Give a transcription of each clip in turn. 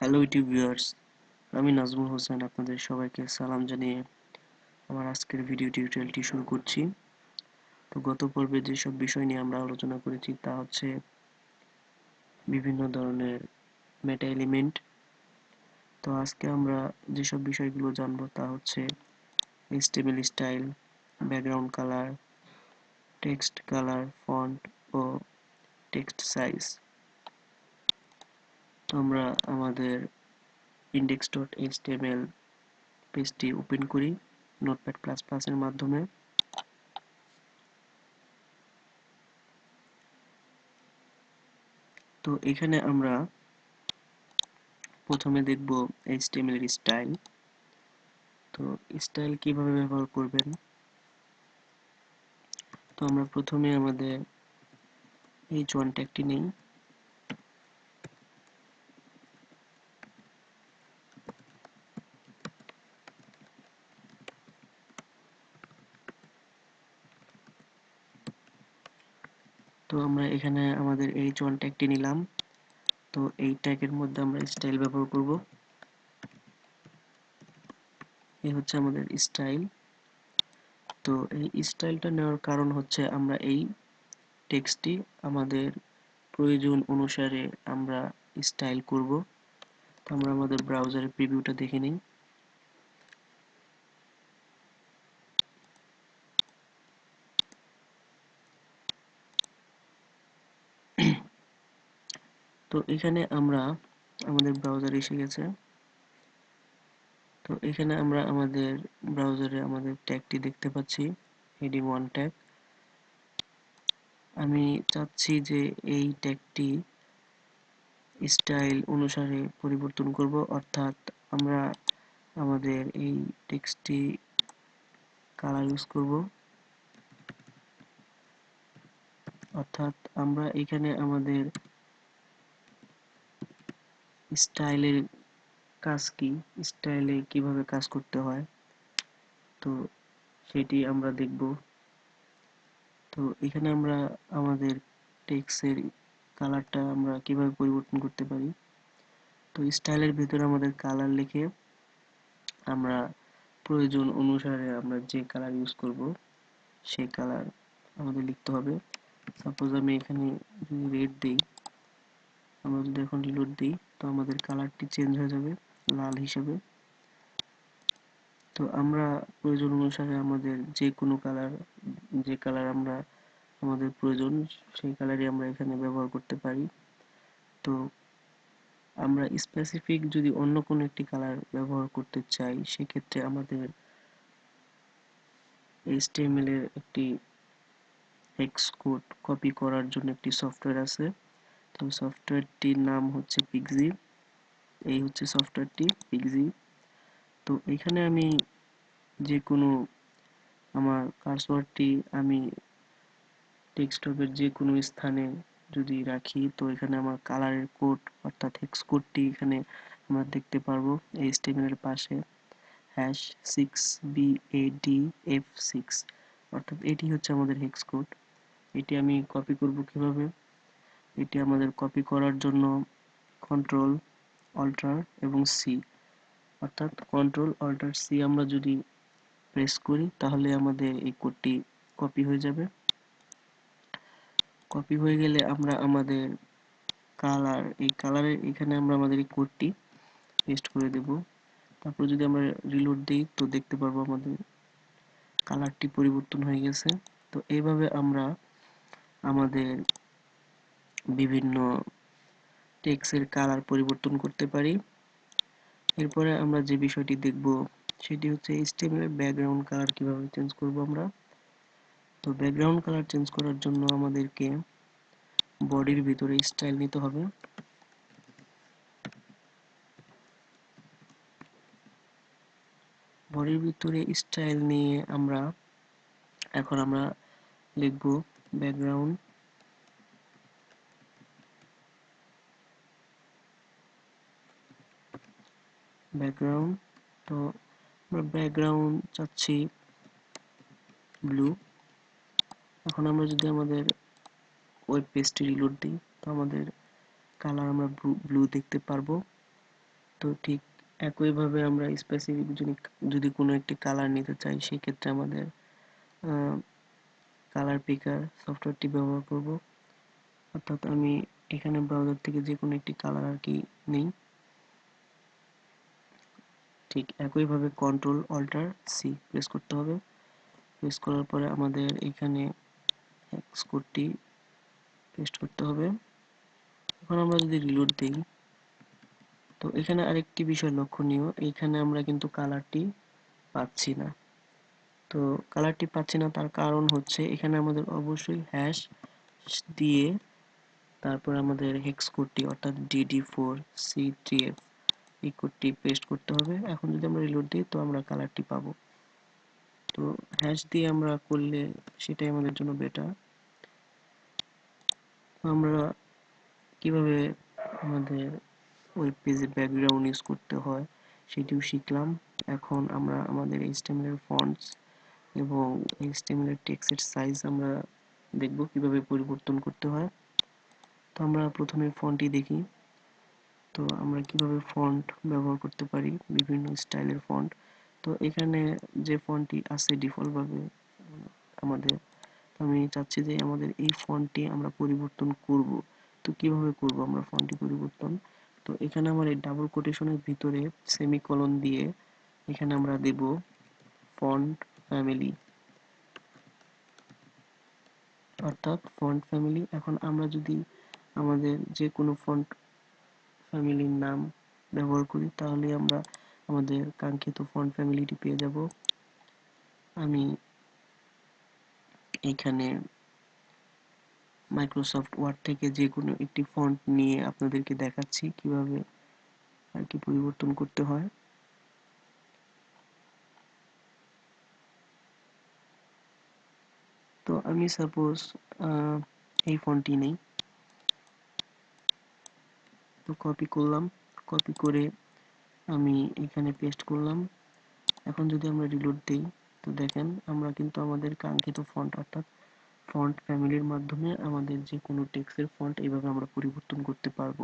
Hello YouTube viewers আমি নাজমুল হোসেন আপনাদের সবাইকে সালাম জানিয়ে আমার আজকের ভিডিও টিউটোরিয়ালটি শুরু করছি। তো গত পর্বে যেসব বিষয় নিয়ে আমরা আলোচনা করেছি তা হচ্ছে বিভিন্ন ধরনের মেটা এলিমেন্ট তো আজকে আমরা যেসব বিষয়গুলো জানব তা হচ্ছে HTML style background colour text colour font ও টেক্সট সাইজ আমরা আমাদের index ডট পেজটি ওপেন করি নোটপ্যাড প্লাস প্লাসের মাধ্যমে। তো এখানে আমরা প্রথমে দেখব এইচটিএমএল এর স্টাইল তো স্টাইল কীভাবে ব্যবহার করবেন? তো আমরা প্রথমে আমাদের এই ট্যাগটি নেই। তো আমরা এখানে আমাদের এই ওয়ান ট্যাগটি নিলাম। তো এই ট্যাগের মধ্যে আমরা স্টাইল ব্যবহার করব। এই হচ্ছে আমাদের স্টাইল তো এই স্টাইলটা নেওয়ার কারণ হচ্ছে আমরা এই টেক্সটটি আমাদের প্রয়োজন অনুসারে আমরা স্টাইল করব। তো আমরা আমাদের ব্রাউজারের প্রিভিউটা দেখে নিই। তো এখানে আমরা আমাদের ব্রাউজার এসে গেছে। তো এখানে আমরা আমাদের ব্রাউজারে আমাদের ট্যাগটি দেখতে পাচ্ছি হেডিং ওয়ান ট্যাগ আমি চাচ্ছি যে এই ট্যাগটি স্টাইল অনুসারে পরিবর্তন করব, অর্থাৎ আমরা আমাদের এই টেক্সটটি কালার ইউজ করব। অর্থাৎ আমরা এখানে আমাদের স্টাইলের কাজ কি? স্টাইলে কীভাবে কাজ করতে হয়? তো সেটি আমরা দেখব। তো এখানে আমরা আমাদের টেক্সের কালারটা আমরা কীভাবে পরিবর্তন করতে পারি? তো স্টাইলের ভিতরে আমাদের কালার লিখে আমরা প্রয়োজন অনুসারে আমরা যে কালার ইউজ করব, সেই কালার আমাদের লিখতে হবে। সাপোজ আমি এখানে রেড দিই আমরা যদি এখন রিলোড দিই, তো আমাদের কালারটি চেঞ্জ হয়ে যাবে, লাল হিসেবে। তো আমরা প্রয়োজন অনুসারে আমাদের যে কোনো কালার যে কালার আমরা, আমাদের প্রয়োজন, সেই কালারই আমরা এখানে ব্যবহার করতে পারি। তো আমরা স্পেসিফিক যদি অন্য কোনো একটি কালার ব্যবহার করতে চাই, সেক্ষেত্রে আমাদের এইচটিএমএল এর একটি হেক্স কোড কপি করার জন্য একটি সফটওয়্যার আছে। তো সফটওয়্যারটির নাম হচ্ছে পিক্সি এই হচ্ছে সফটওয়্যারটি পিক্সি তো এখানে আমি যে কোনো আমার কার্সওয়ার্ডটি আমি ডেস্কটপের যে কোনো স্থানে যদি রাখি, তো এখানে আমার কালারের কোড অর্থাৎ হেক্স কোডটি এখানে আমরা দেখতে পারব। এই স্টেমের পাশে hash six B A D F six অর্থাৎ এটি হচ্ছে আমাদের হেক্স কোড এটি আমি কপি করব কীভাবে? এটি আমাদের কপি করার জন্য কন্ট্রোল অল্টার এবং সি অর্থাৎ কন্ট্রোল অল্টার সি আমরা যদি প্রেস করি, তাহলে আমাদের এই কোডটি কপি হয়ে যাবে। কপি হয়ে গেলে আমরা আমাদের কালার এই কালারের এখানে আমরা আমাদের এই কোডটি পেস্ট করে দেব। তারপর যদি আমরা রিলোড দিই, তো দেখতে পারব আমাদের কালারটি পরিবর্তন হয়ে গেছে। তো এইভাবে আমরা আমাদের বিভিন্ন টেক্সের কালার পরিবর্তন করতে পারি। এরপরে আমরা যে বিষয়টি দেখব, সেটি হচ্ছে এর ব্যাকগ্রাউন্ড কালার কীভাবে চেঞ্জ করব আমরা। তো ব্যাকগ্রাউন্ড কালার চেঞ্জ করার জন্য আমাদেরকে বডির ভিতরে স্টাইল নিতে হবে। বডির ভিতরে স্টাইল নিয়ে আমরা, এখন আমরা লিখব ব্যাকগ্রাউন্ড ব্যাকগ্রাউন্ড, তো আমরা ব্যাকগ্রাউন্ড চাচ্ছি ব্লু এখন আমরা যদি আমাদের ওয়েব পেজটি রিলোড দিই, তো আমাদের কালার আমরা ব্লু দেখতে পারব। তো ঠিক একইভাবে আমরা স্পেসিফিক যদি যদি কোনো একটি কালার নিতে চাই, সেক্ষেত্রে আমাদের কালার পিকার সফটওয়্যারটি ব্যবহার করব। অর্থাৎ আমি এখানে ব্রাউজার থেকে যে কোনো একটি কালার আর কি নেই। ঠিক একইভাবে কন্ট্রোল অল্টার সি প্রেস করতে হবে। প্রেস করার পরে আমাদের এখানে এক্স কোডটি পেস্ট করতে হবে। এখন আমরা যদি রিলোড দিই, তো এখানে আরেকটি বিষয় লক্ষণীয়, এখানে আমরা কিন্তু কালারটি পাচ্ছি না। তো কালারটি পাচ্ছি না, তার কারণ হচ্ছে এখানে আমাদের অবশ্যই হ্যাশ দিয়ে তারপর আমাদের হেক্স কোডটি অর্থাৎ DD four C three F এই কোডটি পেস্ট করতে হবে। এখন যদি আমরা রিলোড দিই, তো আমরা কালারটি পাবো। তো হ্যাশ দিয়ে আমরা করলে সেটাই আমাদের জন্য বেটার আমরা কীভাবে আমাদের ওয়েব পেজে ব্যাকগ্রাউন্ড ইউজ করতে হয়, সেটিও শিখলাম। এখন আমরা আমাদের এইচটিএমএল ফন্টস এবং এইচটিএমএল এর সাইজ আমরা দেখব কীভাবে পরিবর্তন করতে হয়। তো আমরা প্রথমে ফন্টটি দেখি। তো আমরা কীভাবে ফন্ট ব্যবহার করতে পারি? বিভিন্ন স্টাইলের ফন্ট তো এখানে যে ফন্টটি আছে ডিফল্টভাবে আমাদের আমি চাচ্ছি যে আমাদের এই ফন্টটি আমরা পরিবর্তন করব। তো কীভাবে করব আমরা ফন্টটি পরিবর্তন? তো এখানে আমার এই ডাবল কোটেশনের ভিতরে সেমিকলন দিয়ে এখানে আমরা দেব ফন্ট ফ্যামিলি অর্থাৎ ফন্ট ফ্যামিলি এখন আমরা যদি আমাদের যে কোনো ফন্ট ফ্যামিলির নাম ব্যবহার করি তাহলে আমরা আমাদের কাঙ্ক্ষিত ফন্ট ফ্যামিলিটি পেয়ে যাব। আমি এখানে মাইক্রোসফট ওয়ার্ড থেকে যে কোনো একটি ফন্ট নিয়ে আপনাদেরকে দেখাচ্ছি কীভাবে আর কি পরিবর্তন করতে হয়। তো আমি সাপোজ এই ফন্টটি নেই। তো কপি করলাম। কপি করে আমি এখানে পেস্ট করলাম। এখন যদি আমরা রিলোড দিই, তো দেখেন আমরা কিন্তু আমাদের কাঙ্ক্ষিত ফন্ট অর্থাৎ ফন্ট ফ্যামিলির মাধ্যমে আমাদের যে কোনো টেক্সটের ফন্ট এইভাবে আমরা পরিবর্তন করতে পারব।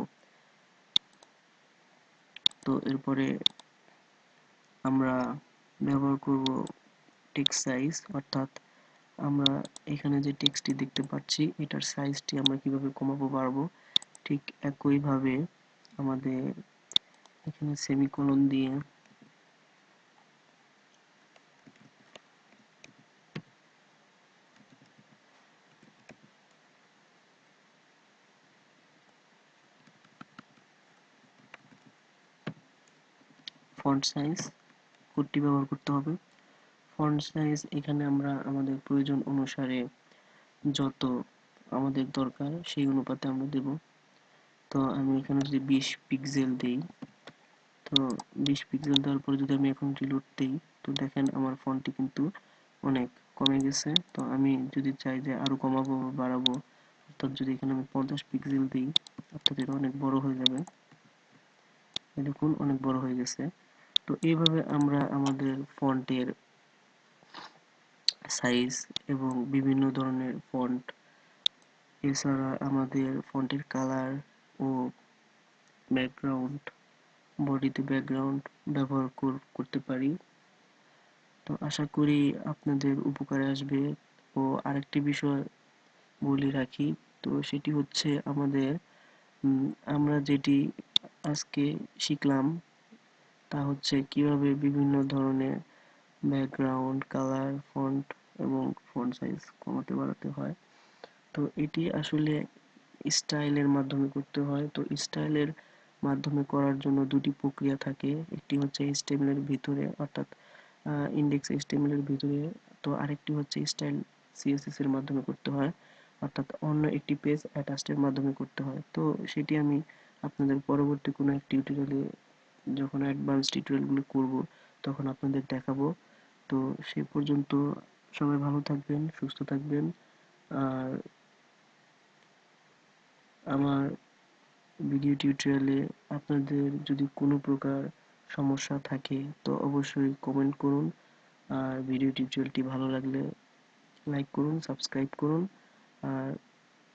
তো এরপরে আমরা ব্যবহার করব টেক্সট সাইজ অর্থাৎ আমরা এখানে যে টেক্সটটি দেখতে পাচ্ছি, এটার সাইজটি আমরা কীভাবে কমাবো পারব ঠিক একইভাবে আমাদের এখানে সেমিকোলন দিয়ে ফন্ট সাইজ কোডটি ব্যবহার করতে হবে। ফন্ট সাইজ এখানে আমরা আমাদের প্রয়োজন অনুসারে যত আমাদের দরকার সেই অনুপাতে আমরা দেব। তো আমি এখানে যদি বিশ পিক্সেল দিই, তো বিশ পিক্সেল দেওয়ার পরে যদি আমি এখন রিলোড দিই, তো দেখেন আমার ফন্টটি কিন্তু অনেক কমে গেছে। তো আমি যদি চাই যে আরও কমাবো বা বাড়াবো, অর্থাৎ যদি এখানে আমি পঞ্চাশ পিক্সেল দিই, অর্থাৎ এটা অনেক বড় হয়ে যাবে। দেখুন, অনেক বড় হয়ে গেছে। তো এইভাবে আমরা আমাদের ফন্টের সাইজ এবং বিভিন্ন ধরনের ফন্ট এছাড়া আমাদের ফন্টের কালার ও ব্যাকগ্রাউন্ড বডিতে ব্যাকগ্রাউন্ড ব্যবহার করতে পারি। তো আশা করি আপনাদের উপকারে আসবে। ও আরেকটি বিষয় বলে রাখি, তো সেটি হচ্ছে আমাদের আমরা যেটি আজকে শিখলাম, তা হচ্ছে কীভাবে বিভিন্ন ধরনের ব্যাকগ্রাউন্ড কালার ফন্ট এবং ফন্ট সাইজ কমাতে, বাড়াতে হয়। তো এটি আসলে স্টাইলের মাধ্যমে করতে হয়। তো স্টাইলের মাধ্যমে করার জন্য দুটি প্রক্রিয়া থাকে। একটি হচ্ছে এর ভিতরে, অর্থাৎ ইন্ডেক্স এর ভিতরে। তো আরেকটি হচ্ছে স্টাইল সিএসএস এর মাধ্যমে করতে হয়, অর্থাৎ অন্য একটি পেজ অ্যাটাচডের মাধ্যমে করতে হয়। তো সেটি আমি আপনাদের পরবর্তী কোনো এক টিউটোরিয়ালে যখন অ্যাডভান্স টিউটোরিয়ালগুলো করব, তখন আপনাদের দেখাবো। তো সে পর্যন্ত সবাই ভালো থাকবেন, সুস্থ থাকবেন। আর আমার ভিডিও টিউটোরিয়ালে আপনাদের যদি কোনো প্রকার সমস্যা থাকে, তো অবশ্যই কমেন্ট করুন। আর ভিডিও টিউটোরিয়ালটি ভালো লাগলে লাইক করুন সাবস্ক্রাইব করুন। আর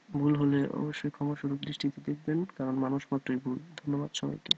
ভুল হলে অবশ্যই ক্ষমা সুরূপ দৃষ্টিতে দেখবেন, কারণ মানুষ মাত্রই ভুল। ধন্যবাদ সবাইকে।